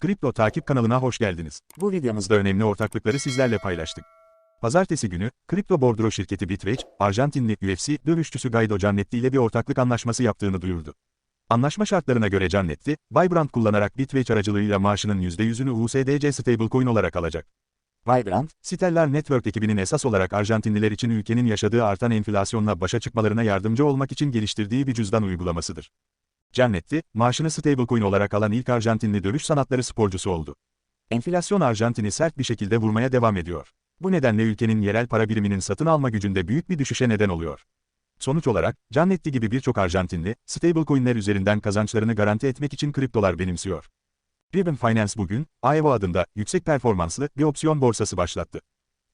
Kripto takip kanalına hoş geldiniz. Bu videomuzda önemli ortaklıkları sizlerle paylaştık. Pazartesi günü, kripto bordro şirketi Bitrage, Arjantinli UFC dövüşçüsü Guido Cannetti ile bir ortaklık anlaşması yaptığını duyurdu. Anlaşma şartlarına göre Cannetti, Vibrant kullanarak Bitrage aracılığıyla maaşının %100'ünü USDC stablecoin olarak alacak. Vibrant, Stellar Network ekibinin esas olarak Arjantinliler için ülkenin yaşadığı artan enflasyonla başa çıkmalarına yardımcı olmak için geliştirdiği bir cüzdan uygulamasıdır. Cannetti, maaşını stablecoin olarak alan ilk Arjantinli dövüş sanatları sporcusu oldu. Enflasyon Arjantin'i sert bir şekilde vurmaya devam ediyor. Bu nedenle ülkenin yerel para biriminin satın alma gücünde büyük bir düşüşe neden oluyor. Sonuç olarak, Cannetti gibi birçok Arjantinli, stablecoin'ler üzerinden kazançlarını garanti etmek için kriptolar benimsiyor. Ribbon Finance bugün, Iowa adında yüksek performanslı bir opsiyon borsası başlattı.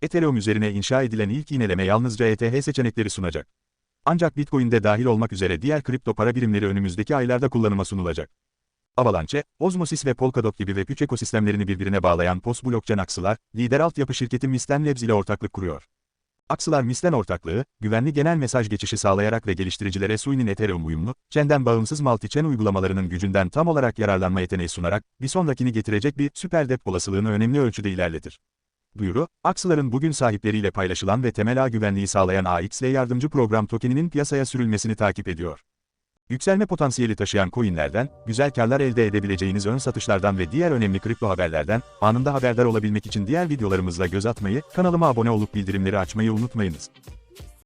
Ethereum üzerine inşa edilen ilk iğneleme yalnızca ETH seçenekleri sunacak. Ancak Bitcoin de dahil olmak üzere diğer kripto para birimleri önümüzdeki aylarda kullanıma sunulacak. Avalanche, Osmosis ve Polkadot gibi Web3 ekosistemlerini birbirine bağlayan post-blockchain aksılar, lider altyapı şirketi Misten Labs ile ortaklık kuruyor. Aksılar Misten ortaklığı, güvenli genel mesaj geçişi sağlayarak ve geliştiricilere Sui'nin Ethereum uyumlu, chain'den bağımsız multi-chain uygulamalarının gücünden tam olarak yararlanma yeteneği sunarak, bir sonrakini getirecek bir süper dep olasılığını önemli ölçüde ilerletir. Duyuru, aksıların bugün sahipleriyle paylaşılan ve temel ağ güvenliği sağlayan AXL yardımcı program tokeninin piyasaya sürülmesini takip ediyor. Yükselme potansiyeli taşıyan coinlerden, güzel karlar elde edebileceğiniz ön satışlardan ve diğer önemli kripto haberlerden, anında haberdar olabilmek için diğer videolarımızla göz atmayı, kanalıma abone olup bildirimleri açmayı unutmayınız.